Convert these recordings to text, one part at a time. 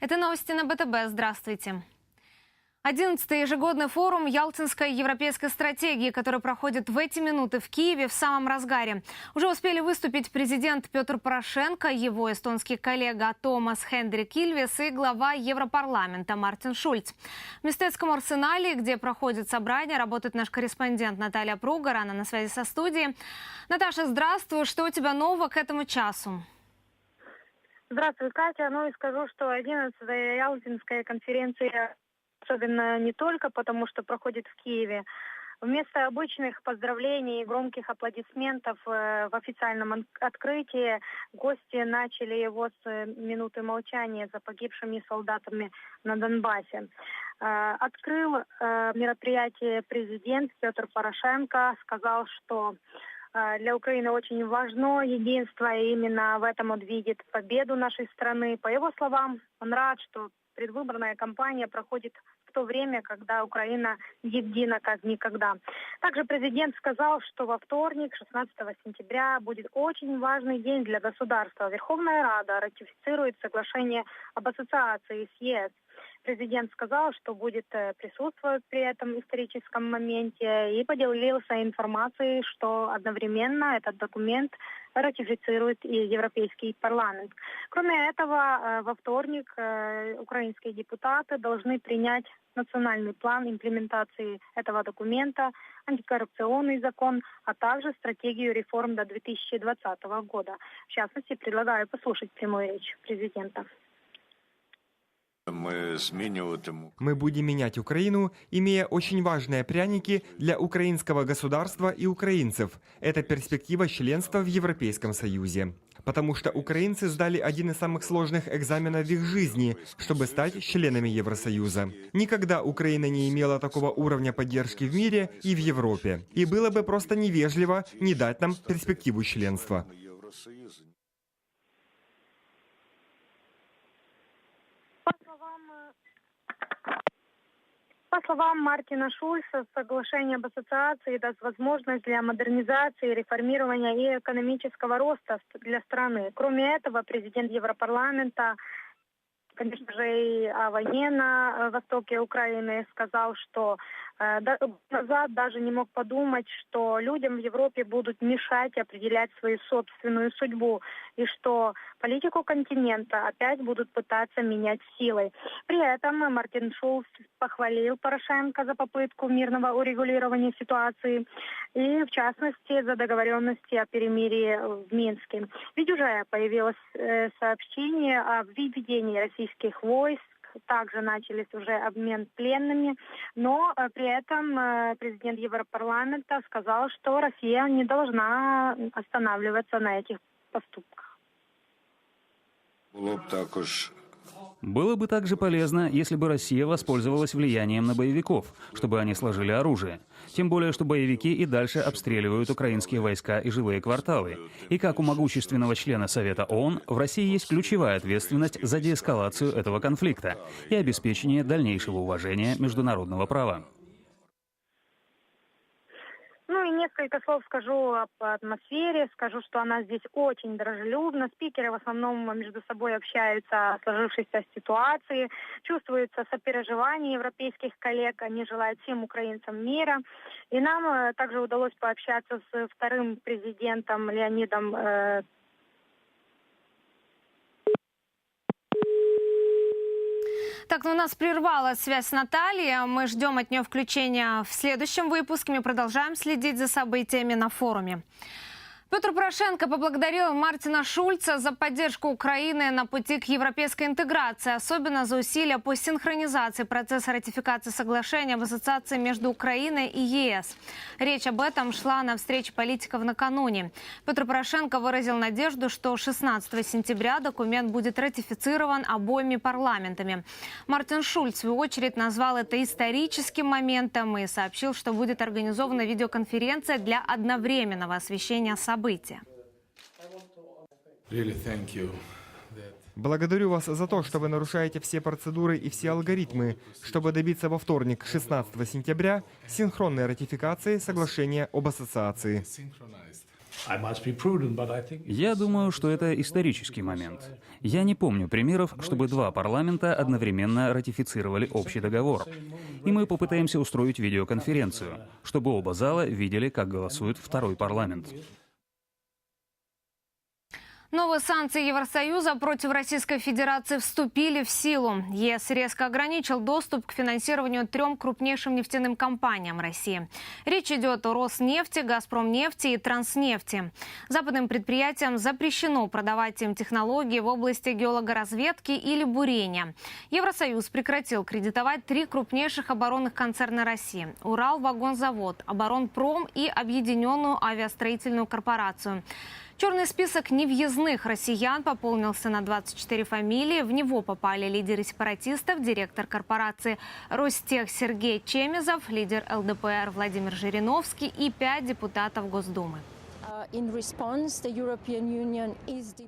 Это новости на БТБ. Здравствуйте. 11-й ежегодный форум Ялтинской европейской стратегии, который проходит в эти минуты в Киеве в самом разгаре. Уже успели выступить президент Петр Порошенко, его эстонский коллега Томас Хендрик Ильвис и глава Европарламента Мартин Шульц. В Мистецком арсенале, где проходит собрание, работает наш корреспондент Наталья Пругар. Она на связи со студией. Наташа, здравствуй. Что у тебя нового к этому часу? Здравствуй, Катя. Ну и скажу, что 11-я Ялтинская конференция особенно не только потому, что проходит в Киеве. Вместо обычных поздравлений и громких аплодисментов э, в официальном открытии гости начали его с э, минуты молчания за погибшими солдатами на Донбассе. Э, Открыл мероприятие президент Петр Порошенко, сказал, что для Украины очень важно единство, и именно в этом он видит победу нашей страны. По его словам, он рад, что предвыборная кампания проходит в то время, когда Украина едина как никогда. Также президент сказал, что во вторник, 16 сентября, будет очень важный день для государства. Верховная Рада ратифицирует соглашение об ассоциации с ЕС. Президент сказал, что будет э, присутствовать при этом историческом моменте и поделился информацией, что одновременно этот документ ратифицирует и Европейский парламент. Кроме этого, э, во вторник э, украинские депутаты должны принять национальный план имплементации этого документа, антикоррупционный закон, а также стратегию реформ до 2020 года. В частности, предлагаю послушать прямую речь президента. Мы будем менять Украину, имея очень важные пряники для украинского государства и украинцев. Это перспектива членства в Европейском Союзе. Потому что украинцы сдали один из самых сложных экзаменов в их жизни, чтобы стать членами Евросоюза. Никогда Украина не имела такого уровня поддержки в мире и в Европе. И было бы просто невежливо не дать нам перспективу членства. Євросоюзу. По словам, э, по словам Мартина Шульца, соглашение об ассоциации даст возможность для модернизации, реформирования и экономического роста ст- для страны. Кроме этого, президент Европарламента, конечно же, и о войне на э, востоке Украины сказал, что назад даже не мог подумать, что людям в Европе будут мешать определять свою собственную судьбу, и что политику континента опять будут пытаться менять силой. При этом Мартин Шулц похвалил Порошенко за попытку мирного урегулирования ситуации и, в частности, за договоренности о перемирии в Минске. Ведь уже появилось э, сообщение о введении российских войск также начались уже обмен пленными, но э, при этом э, президент Европарламента сказал, что Россия не должна останавливаться на этих поступках. Було б також Было бы также полезно, если бы Россия воспользовалась влиянием на боевиков, чтобы они сложили оружие. Тем более, что боевики и дальше обстреливают украинские войска и жилые кварталы. И как у могущественного члена Совета ООН, в России есть ключевая ответственность за деэскалацию этого конфликта и обеспечение дальнейшего уважения международного права. Ну и несколько слов скажу об атмосфере. Скажу, что она здесь очень дружелюбна. Спикеры в основном между собой общаются о сложившейся ситуации. Чувствуется сопереживание европейских коллег. Они желают всем украинцам мира. И нам э, также удалось пообщаться с вторым президентом Леонидом Так, ну у нас прервалась связь с Натальей. Мы ждем от нее включения в следующем выпуске. Мы продолжаем следить за событиями на форуме. Петр Порошенко поблагодарил Мартина Шульца за поддержку Украины на пути к европейской интеграции, особенно за усилия по синхронизации процесса ратификации соглашения об ассоциации между Украиной и ЕС. Речь об этом шла на встрече политиков накануне. Петр Порошенко выразил надежду, что 16 сентября документ будет ратифицирован обоими парламентами. Мартин Шульц, в свою очередь, назвал это историческим моментом и сообщил, что будет организована видеоконференция для одновременного освещения события. Благодарю вас за то, что вы нарушаете все процедуры и все алгоритмы, чтобы добиться во вторник, 16 сентября, синхронной ратификации соглашения об ассоциации. Я думаю, что это исторический момент. Я не помню примеров, чтобы два парламента одновременно ратифицировали общий договор. И мы попытаемся устроить видеоконференцию, чтобы оба зала видели, как голосует второй парламент. Новые санкции Евросоюза против Российской Федерации вступили в силу. ЕС резко ограничил доступ к финансированию трем крупнейшим нефтяным компаниям России. Речь идет о Роснефти, Газпромнефти и Транснефти. Западным предприятиям запрещено продавать им технологии в области геологоразведки или бурения. Евросоюз прекратил кредитовать три крупнейших оборонных концерна России – Уралвагонзавод, Оборонпром и Объединенную авиастроительную корпорацию. Черный список невъездных россиян пополнился на 24 фамилии. В него попали лидеры сепаратистов, директор корпорации «Ростех» Сергей Чемезов, лидер ЛДПР Владимир Жириновский и пять депутатов Госдумы.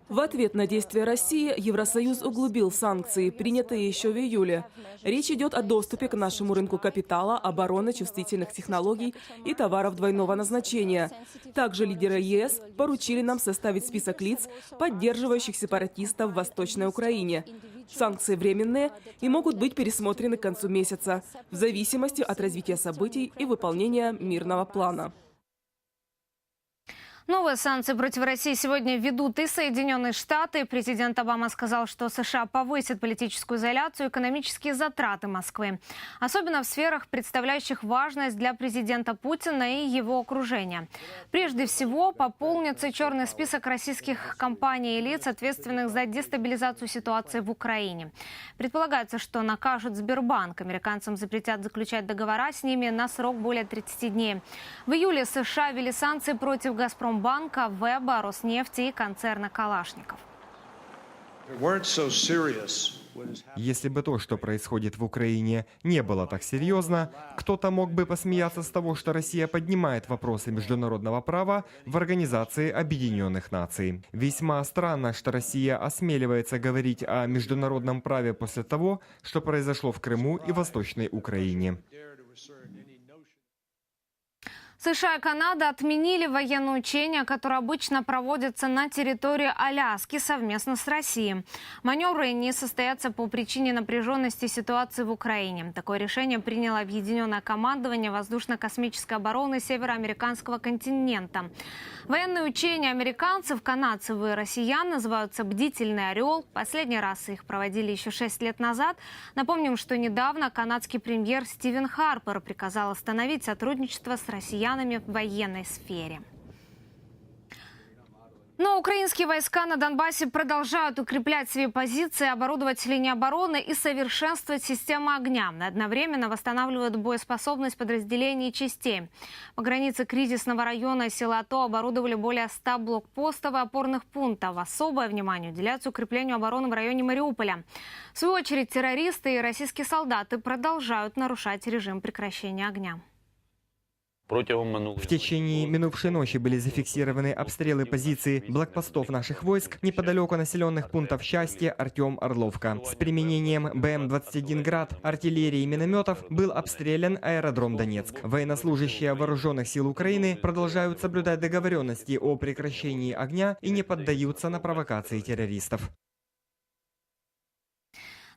В ответ на действия России Евросоюз углубил санкции, принятые еще в июле. Речь идет о доступе к нашему рынку капитала, обороны, чувствительных технологий и товаров двойного назначения. Также лидеры ЕС поручили нам составить список лиц, поддерживающих сепаратистов в Восточной Украине. Санкции временные и могут быть пересмотрены к концу месяца, в зависимости от развития событий и выполнения мирного плана. Новые санкции против России сегодня ведут и Соединенные Штаты. Президент Обама сказал, что США повысит политическую изоляцию и экономические затраты Москвы. Особенно в сферах, представляющих важность для президента Путина и его окружения. Прежде всего, пополнится черный список российских компаний и лиц, ответственных за дестабилизацию ситуации в Украине. Предполагается, что накажут Сбербанк. Американцам запретят заключать договора с ними на срок более 30 дней. В июле США ввели санкции против «Газпромбанка», Веба, Роснефти и концерна «Калашников». Если бы то, что происходит в Украине, не было так серьезно, кто-то мог бы посмеяться с того, что Россия поднимает вопросы международного права в Организации Объединенных Наций. Весьма странно, что Россия осмеливается говорить о международном праве после того, что произошло в Крыму и Восточной Украине. США и Канада отменили военные учения, которые обычно проводятся на территории Аляски совместно с Россией. Маневры не состоятся по причине напряженности ситуации в Украине. Такое решение приняло Объединенное командование воздушно-космической обороны североамериканского континента. Военные учения американцев, канадцев и россиян называются «Бдительный орел». Последний раз их проводили еще шесть лет назад. Напомним, что недавно канадский премьер Стивен Харпер приказал остановить сотрудничество с россиянами в военной сфере. Но украинские войска на Донбассе продолжают укреплять свои позиции, оборудовать линии обороны и совершенствовать систему огня. Одновременно восстанавливают боеспособность подразделений и частей. По границе кризисного района силы АТО оборудовали более 100 блокпостов и опорных пунктов. Особое внимание уделяется укреплению обороны в районе Мариуполя. В свою очередь террористы и российские солдаты продолжают нарушать режим прекращения огня. В течение минувшей ночи были зафиксированы обстрелы позиций блокпостов наших войск неподалеку населенных пунктов Счастье, Артем, Орловка. С применением БМ-21 «Град», артиллерии и минометов был обстрелян аэродром Донецк. Военнослужащие вооруженных сил Украины продолжают соблюдать договоренности о прекращении огня и не поддаются на провокации террористов.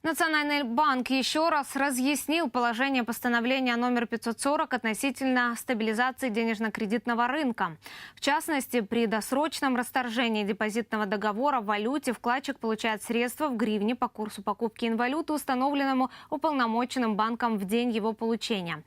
Национальный банк еще раз разъяснил положение постановления номер 540 относительно стабилизации денежно-кредитного рынка. В частности, при досрочном расторжении депозитного договора в валюте вкладчик получает средства в гривне по курсу покупки инвалюты, установленному уполномоченным банком в день его получения.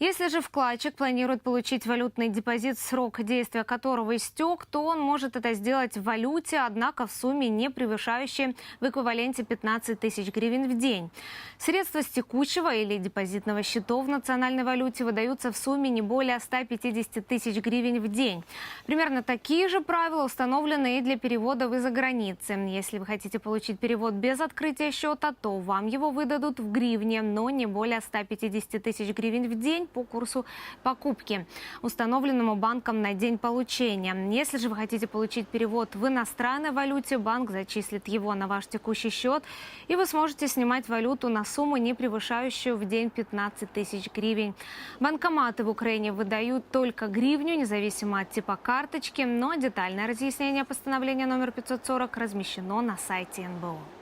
Если же вкладчик планирует получить валютный депозит, срок действия которого истек, то он может это сделать в валюте, однако в сумме не превышающей в эквиваленте 15 тысяч гривен в день. Средства с текущего или депозитного счетов в национальной валюте выдаются в сумме не более 150 тысяч гривен в день. Примерно такие же правила установлены и для переводов из-за границы. Если вы хотите получить перевод без открытия счета, то вам его выдадут в гривне, но не более 150 тысяч гривен в день по курсу покупки, установленному банком на день получения. Если же вы хотите получить перевод в иностранной валюте, банк зачислит его на ваш текущий счет, и вы сможете можете снимать валюту на сумму, не превышающую в день 15 тысяч гривен. Банкоматы в Украине выдают только гривню, независимо от типа карточки, но детальное разъяснение постановления номер 540 размещено на сайте НБО.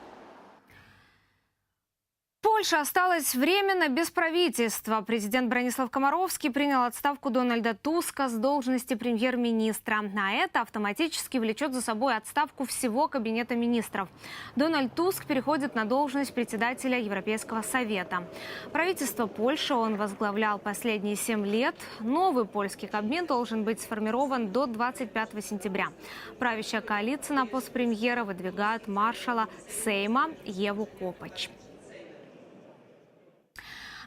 Польша осталась временно без правительства. Президент Бронислав Комаровский принял отставку Дональда Туска с должности премьер-министра. А это автоматически влечет за собой отставку всего кабинета министров. Дональд Туск переходит на должность председателя Европейского совета. Правительство Польши он возглавлял последние семь лет. Новый польский кабинет должен быть сформирован до 25 сентября. Правящая коалиция на пост премьера выдвигает маршала Сейма Еву Копач.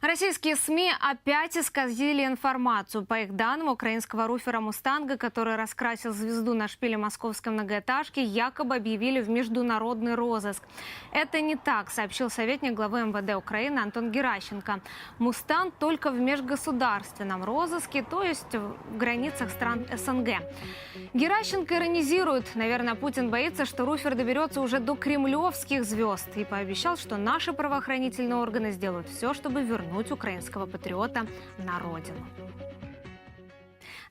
Российские СМИ опять исказили информацию. По их данным, украинского руфера «Мустанга», который раскрасил звезду на шпиле московской многоэтажки, якобы объявили в международный розыск. Это не так, сообщил советник главы МВД Украины Антон Геращенко. «Мустанг» только в межгосударственном розыске, то есть в границах стран СНГ. Геращенко иронизирует. Наверное, Путин боится, что руфер доберется уже до кремлевских звезд и пообещал, что наши правоохранительные органы сделают все, чтобы вернуть украинского патриота на родину.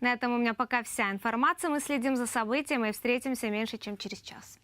На этом у меня пока вся информация. Мы следим за событиями и встретимся меньше, чем через час.